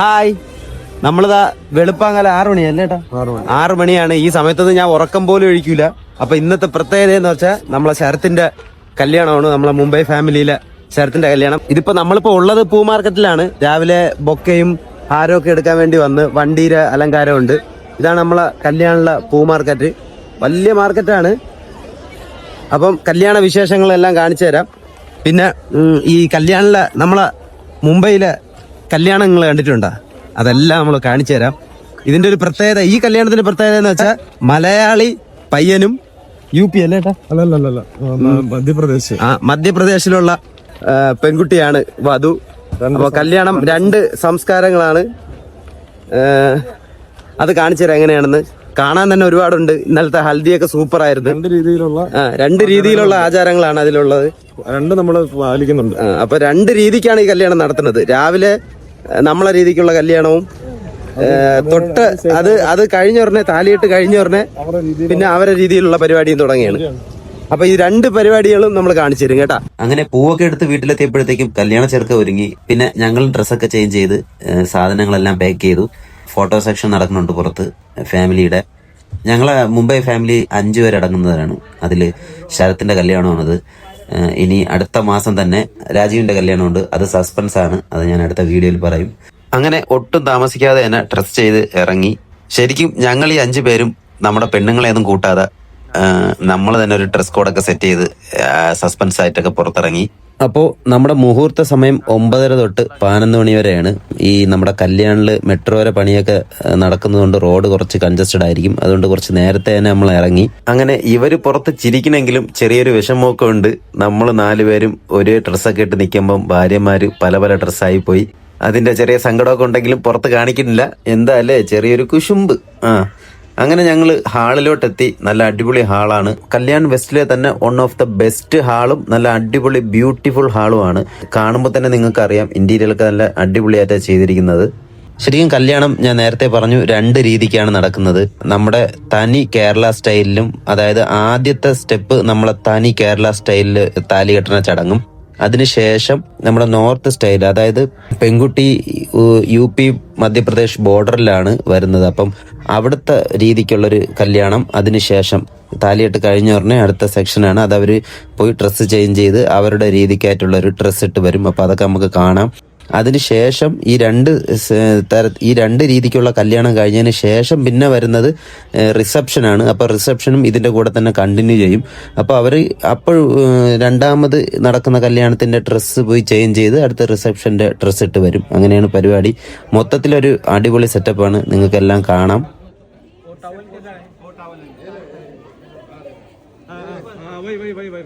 Hi. നമ്മളിതാ വെളുപ്പാങ്കല ആറ് മണിയല്ലേ ഏട്ടാ? ആറ് മണിയാണ്. ഈ സമയത്തൊന്നും ഞാൻ ഉറക്കം പോലും ഒഴിക്കൂല. അപ്പൊ ഇന്നത്തെ പ്രത്യേകത എന്ന് വെച്ചാൽ നമ്മളെ ശരത്തിന്റെ കല്യാണമാണ്. നമ്മളെ മുംബൈ ഫാമിലിയിലെ ശരത്തിന്റെ കല്യാണം. ഇതിപ്പോ നമ്മളിപ്പോ ഉള്ളത് പൂ മാർക്കറ്റിലാണ്. രാവിലെ ബൊക്കയും ഹാരമൊക്കെ എടുക്കാൻ വേണ്ടി വന്ന് വണ്ടിയുടെ അലങ്കാരമുണ്ട്. ഇതാണ് നമ്മളെ കല്യാണമുള്ള പൂ മാർക്കറ്റ്. വലിയ മാർക്കറ്റാണ്. അപ്പം കല്യാണ വിശേഷങ്ങളെല്ലാം കാണിച്ചു തരാം. പിന്നെ ഈ കല്യാണിലെ നമ്മളെ മുംബൈയിലെ കല്യാണങ്ങൾ കണ്ടിട്ടുണ്ടോ? അതെല്ലാം നമ്മൾ കാണിച്ചു തരാം. ഇതിന്റെ ഒരു പ്രത്യേകത ഈ കല്യാണത്തിന്റെ പ്രത്യേകത എന്ന് വെച്ചാൽ മലയാളി പയ്യനും യു പി അല്ലേ മധ്യപ്രദേശ്. ആ മധ്യപ്രദേശിലുള്ള പെൺകുട്ടിയാണ് വധു. അപ്പൊ കല്യാണം രണ്ട് സംസ്കാരങ്ങളാണ്. അത് കാണിച്ചു തരാം എങ്ങനെയാണെന്ന്. കാണാൻ തന്നെ ഒരുപാടുണ്ട്. ഇന്നലത്തെ ഹൽദിയൊക്കെ സൂപ്പർ ആയിരുന്നു രണ്ട് രീതിയിലുള്ള രണ്ട് രീതിയിലുള്ള ആചാരങ്ങളാണ് അതിലുള്ളത്. രണ്ട് നമ്മൾ പാലിക്കുന്നുണ്ട്. അപ്പൊ രണ്ട് രീതിക്കാണ് ഈ കല്യാണം നടത്തുന്നത്. രാവിലെ നമ്മളെ രീതിക്കുള്ള കല്യാണവും തൊട്ട് അത് അത് കഴിഞ്ഞ ഉടനെ താലിയിട്ട് കഴിഞ്ഞ ഉടനെ പിന്നെ അവരെ രീതിയിലുള്ള പരിപാടിയും തുടങ്ങിയാണ് അപ്പൊ ഈ രണ്ട് പരിപാടികളും നമ്മൾ കാണിച്ചു തരും കേട്ടാ. അങ്ങനെ പൂവൊക്കെ എടുത്ത് വീട്ടിലെത്തിയപ്പോഴത്തേക്കും കല്യാണ ചെറുക്ക ഒരുങ്ങി. പിന്നെ ഞങ്ങൾ ഡ്രസ്സൊക്കെ ചേഞ്ച് ചെയ്ത് സാധനങ്ങളെല്ലാം പാക്ക് ചെയ്തു. ഫോട്ടോ സെക്ഷൻ നടക്കുന്നുണ്ട് പുറത്ത് ഫാമിലിയുടെ. ഞങ്ങളെ മുംബൈ ഫാമിലി അഞ്ചു പേരടങ്ങുന്നവരാണ് അടങ്ങുന്നതാണ് അതിൽ ശരത്തിന്റെ കല്യാണമാണത്. ഇനി അടുത്ത മാസം തന്നെ രാജീവിന്റെ കല്യാണമുണ്ട്. അത് സസ്പെൻസ് ആണ് അത് ഞാൻ അടുത്ത വീഡിയോയിൽ പറയും. അങ്ങനെ ഒട്ടും താമസിക്കാതെ തന്നെ ഡ്രസ് ചെയ്ത് ഇറങ്ങി. ശരിക്കും ഞങ്ങൾ ഈ അഞ്ചു പേരും നമ്മുടെ പെണ്ണുങ്ങളെയൊന്നും കൂട്ടാതെ നമ്മൾ തന്നെ ഒരു ഡ്രസ് കോഡൊക്കെ സെറ്റ് ചെയ്ത് സസ്പെൻസ് ആയിട്ടൊക്കെ പുറത്തിറങ്ങി. അപ്പോൾ നമ്മുടെ മുഹൂർത്ത സമയം ഒമ്പതര തൊട്ട് പതിനൊന്ന് മണി വരെയാണ്. ഈ നമ്മുടെ കല്യാണിൽ മെട്രോ വരെ പണിയൊക്കെ നടക്കുന്നതുകൊണ്ട് റോഡ് കുറച്ച് കൺജസ്റ്റഡ് ആയിരിക്കും. അതുകൊണ്ട് കുറച്ച് നേരത്തെ തന്നെ നമ്മൾ ഇറങ്ങി. അങ്ങനെ ഇവർ പുറത്ത് ചിരിക്കണമെങ്കിലും ചെറിയൊരു വിഷമമൊക്കെ ഉണ്ട് നമ്മൾ നാലുപേരും ഒരേ ഡ്രസ്സൊക്കെ ഇട്ട് നിൽക്കുമ്പം ഭാര്യമാര് പല പല ഡ്രസ്സായി പോയി അതിന്റെ ചെറിയ സങ്കടമൊക്കെ ഉണ്ടെങ്കിലും പുറത്ത് കാണിക്കുന്നില്ല. എന്താ അല്ലേ? ചെറിയൊരു കുശുമ്പ്. ആ. അങ്ങനെ ഞങ്ങൾ ഹാളിലോട്ടെത്തി. നല്ല അടിപൊളി ഹാളാണ്. കല്യാൺ വെസ്റ്റിലെ തന്നെ വൺ ഓഫ് ദ ബെസ്റ്റ് ഹാളും നല്ല അടിപൊളി ബ്യൂട്ടിഫുൾ ഹാളുമാണ്. കാണുമ്പോൾ തന്നെ നിങ്ങൾക്ക് അറിയാം ഇന്റീരിയലൊക്കെ നല്ല അടിപൊളിയായിട്ടാണ് ചെയ്തിരിക്കുന്നത്. ശരിക്കും കല്യാണം ഞാൻ നേരത്തെ പറഞ്ഞു രണ്ട് രീതിക്കാണ് നടക്കുന്നത്. നമ്മുടെ തനി കേരള സ്റ്റൈലിലും അതായത് ആദ്യത്തെ സ്റ്റെപ്പ് നമ്മളെ തനി കേരള സ്റ്റൈലിൽ താലി കെട്ടുന്ന ചടങ്ങും അതിനുശേഷം നമ്മുടെ നോർത്ത് സ്റ്റൈൽ അതായത് പെൺകുട്ടി യു പി മധ്യപ്രദേശ് ബോർഡറിലാണ് വരുന്നത്. അപ്പം അവിടുത്തെ രീതിക്കുള്ളൊരു കല്യാണം അതിനുശേഷം താലിയിട്ട് കഴിഞ്ഞ ഉടനെ അടുത്ത സെക്ഷനാണ്. അത് അവർ പോയി ഡ്രസ്സ് ചേഞ്ച് ചെയ്ത് അവരുടെ രീതിക്കായിട്ടുള്ള ഒരു ഡ്രസ്സ് ഇട്ട് വരും. അപ്പം അതൊക്കെ നമുക്ക് കാണാം. അതിനുശേഷം ഈ രണ്ട് തര ഈ രണ്ട് രീതിക്കുള്ള കല്യാണം കഴിഞ്ഞതിന് ശേഷം പിന്നെ വരുന്നത് റിസപ്ഷനാണ് അപ്പോൾ റിസപ്ഷനും ഇതിന്റെ കൂടെ തന്നെ കണ്ടിന്യൂ ചെയ്യും അപ്പോൾ അവർ അപ്പോൾ രണ്ടാമത് നടക്കുന്ന കല്യാണത്തിന്റെ ഡ്രസ്സ് പോയി ചേഞ്ച് ചെയ്ത് അടുത്ത റിസപ്ഷന്റെ ഡ്രസ്സ് ഇട്ട് വരും അങ്ങനെയാണ് പരിപാടി മൊത്തത്തിലൊരു അടിപൊളി സെറ്റപ്പാണ് നിങ്ങൾക്കെല്ലാം കാണാം താലി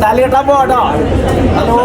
കെട്ടാൻ പോട്ടോ ഹലോ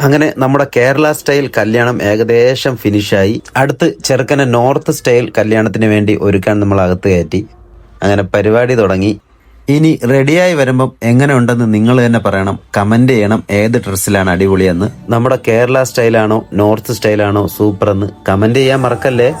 അങ്ങനെ നമ്മുടെ കേരള സ്റ്റൈൽ കല്യാണം ഏകദേശം ഫിനിഷായി. അടുത്ത് ചെറുക്കനെ നോർത്ത് സ്റ്റൈൽ കല്യാണത്തിന് വേണ്ടി ഒരുക്കാൻ നമ്മൾ അകത്ത് കയറ്റി. അങ്ങനെ പരിപാടി തുടങ്ങി. ഇനി റെഡിയായി വരുമ്പം എങ്ങനെ ഉണ്ടെന്ന് നിങ്ങൾ തന്നെ പറയണം. കമന്റ് ചെയ്യണം ഏത് ഡ്രസ്സിലാണ് അടിപൊളിയെന്ന്. നമ്മുടെ കേരള സ്റ്റൈലാണോ നോർത്ത് സ്റ്റൈലാണോ സൂപ്പർ എന്ന് കമന്റ് ചെയ്യാൻ മറക്കല്ലേ?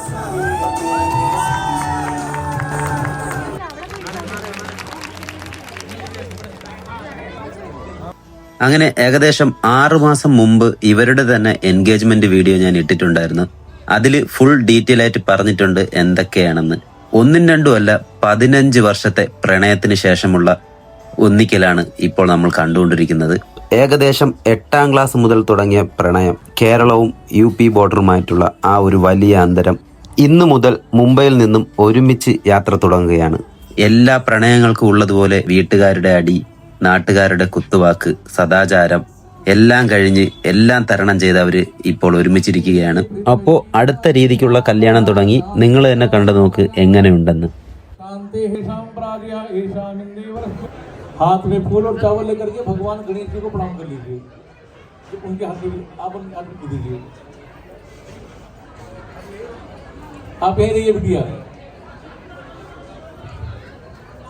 അങ്ങനെ ഏകദേശം ആറു മാസം മുമ്പ് ഇവരുടെ തന്നെ എൻഗേജ്മെന്റ് വീഡിയോ ഞാൻ ഇട്ടിട്ടുണ്ടായിരുന്നു. അതിൽ ഫുൾ ഡീറ്റെയിൽ ആയിട്ട് പറഞ്ഞിട്ടുണ്ട് എന്തൊക്കെയാണെന്ന്. ഒന്നും രണ്ടും അല്ല പതിനഞ്ച് വർഷത്തെ പ്രണയത്തിന് ശേഷമുള്ള ഒന്നിക്കലാണ് ഇപ്പോൾ നമ്മൾ കണ്ടുകൊണ്ടിരിക്കുന്നത്. ഏകദേശം എട്ടാം ക്ലാസ് മുതൽ തുടങ്ങിയ പ്രണയം കേരളവും യു പി ബോർഡറുമായിട്ടുള്ള ആ ഒരു വലിയ അന്തരം ഇന്നു മുതൽ മുംബൈയിൽ നിന്നും ഒരുമിച്ച് യാത്ര തുടങ്ങുകയാണ്. എല്ലാ പ്രണയങ്ങൾക്കും ഉള്ളതുപോലെ വീട്ടുകാരുടെ അടി നാട്ടുകാരുടെ കുത്തുവാക്ക് സദാചാരം എല്ലാം കഴിഞ്ഞ് എല്ലാം തരണം ചെയ്ത് അവര് ഇപ്പോൾ ഒരുമിച്ചിരിക്കുകയാണ് അപ്പോ അടുത്ത രീതിക്കുള്ള കല്യാണം തുടങ്ങി നിങ്ങൾ തന്നെ കണ്ടു നോക്ക് എങ്ങനെയുണ്ടെന്ന് शांति है साम्राज्य ईशा निंदेवर हाथ में फूल और चावल लेकर के भगवान गणेश जी को प्रणाम कर लीजिए उनके हाथ में आप उनके हाथ में दीजिए आप यही रहिए बिटिया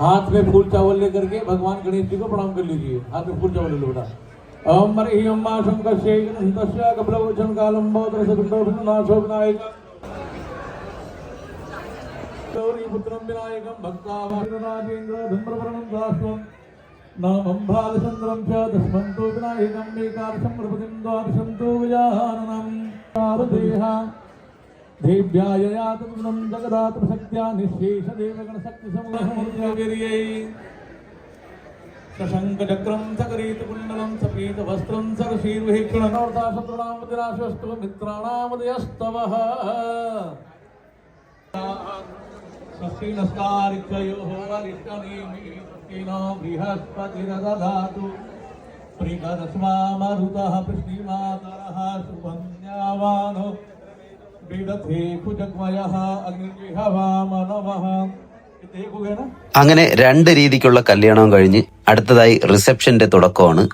हाथ में फूल चावल लेकर के भगवान गणेश जी को प्रणाम कर लीजिए। हाथ में फूल चावल ले लो बेटा। ओम मर ह्यम मा शंकस्य तस्य कबलवचन कालम नाशो विनायक गौरीपुत्रं विनायकं भक्तावाराजेन्द्र धूम्रवर्णं दास्वं। नामं बालचन्द्रं च दस्मन्तो विनायकं मेकार्षं प्रपतिं द्वादशन्तो गजाननं शारदेहा దేవ్యాయయాతృణం జగదాతృశక్త్యా నిశేష దేవగణ శక్తి సమూహమూర్తిర్యై శశంకచక్రం సకరీత కుండలం సపీత వస్త్రం సకశీర్వహిక్షణామతిరాశస్తు మిత్రాణామదయస్తవ బృహస్పతిరదాతు ప్రికరస్వామరుత పృష్ణిమాతర సుభన్యావానో അങ്ങനെ രണ്ട് രീതിക്കുള്ള കല്യാണം കഴിഞ്ഞ് അടുത്തതായി റിസപ്ഷന്റെ തുടക്കമാണ്.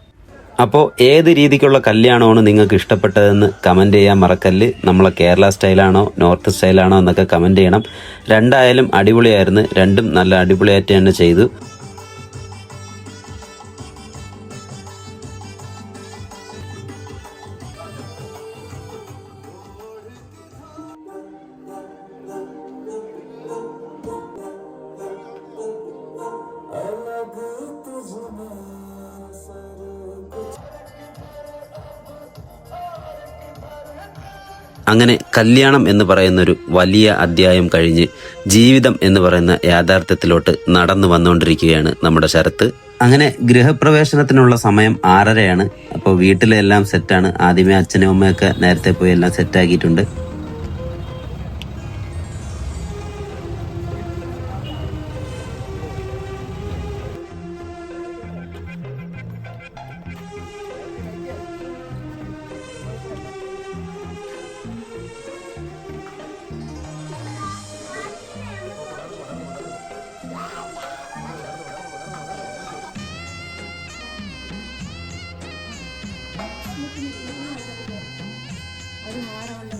അപ്പോ ഏത് രീതിക്കുള്ള കല്യാണമാണ് നിങ്ങൾക്ക് ഇഷ്ടപ്പെട്ടതെന്ന് കമന്റ് ചെയ്യാൻ മറക്കല്ല്. നമ്മളെ കേരള സ്റ്റൈലാണോ നോർത്ത് സ്റ്റൈലാണോ എന്നൊക്കെ കമന്റ് ചെയ്യണം. രണ്ടായാലും അടിപൊളിയായിരുന്നു. രണ്ടും നല്ല അടിപൊളിയായിട്ട് തന്നെ ചെയ്തു. അങ്ങനെ കല്യാണം എന്ന് പറയുന്നൊരു വലിയ അധ്യായം കഴിഞ്ഞ് ജീവിതം എന്ന് പറയുന്ന യാഥാർത്ഥ്യത്തിലോട്ട് നടന്നു വന്നുകൊണ്ടിരിക്കുകയാണ് നമ്മുടെ ശരത്ത്. അങ്ങനെ ഗൃഹപ്രവേശനത്തിനുള്ള സമയം ആറരയാണ്. അപ്പോൾ വീട്ടിലെല്ലാം സെറ്റാണ് ആദ്യമേ അച്ഛനും അമ്മയൊക്കെ നേരത്തെ പോയി എല്ലാം സെറ്റാക്കിയിട്ടുണ്ട് അത് മാറാണ്ട്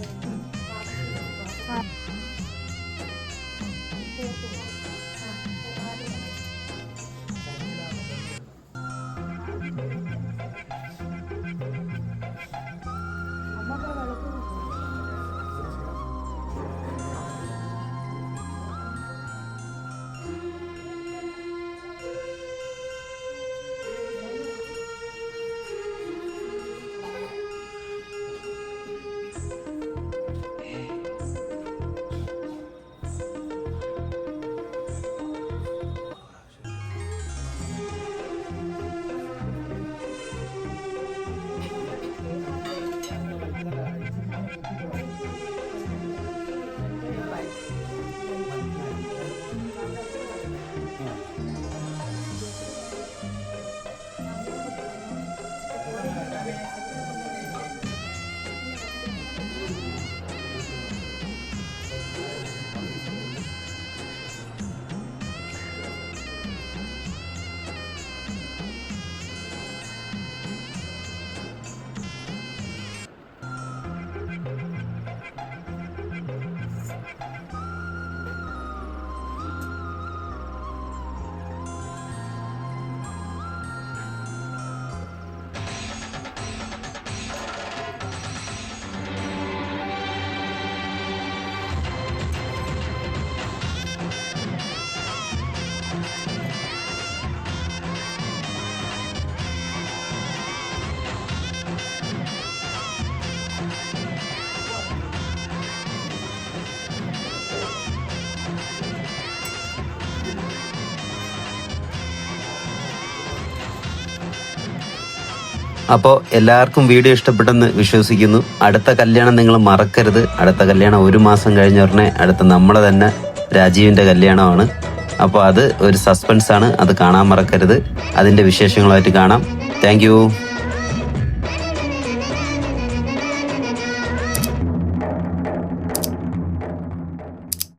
അപ്പോൾ എല്ലാവർക്കും വീഡിയോ ഇഷ്ടപ്പെട്ടെന്ന് വിശ്വസിക്കുന്നു. അടുത്ത കല്യാണം നിങ്ങൾ മറക്കരുത്. അടുത്ത കല്യാണം ഒരു മാസം കഴിഞ്ഞ ഉടനെ അടുത്ത നമ്മളെ തന്നെ രാജീവിന്റെ കല്യാണമാണ്. അപ്പോൾ അത് ഒരു സസ്പെൻസ് ആണ്. അത് കാണാൻ മറക്കരുത്. അതിന്റെ വിശേഷങ്ങളായിട്ട് കാണാം. താങ്ക്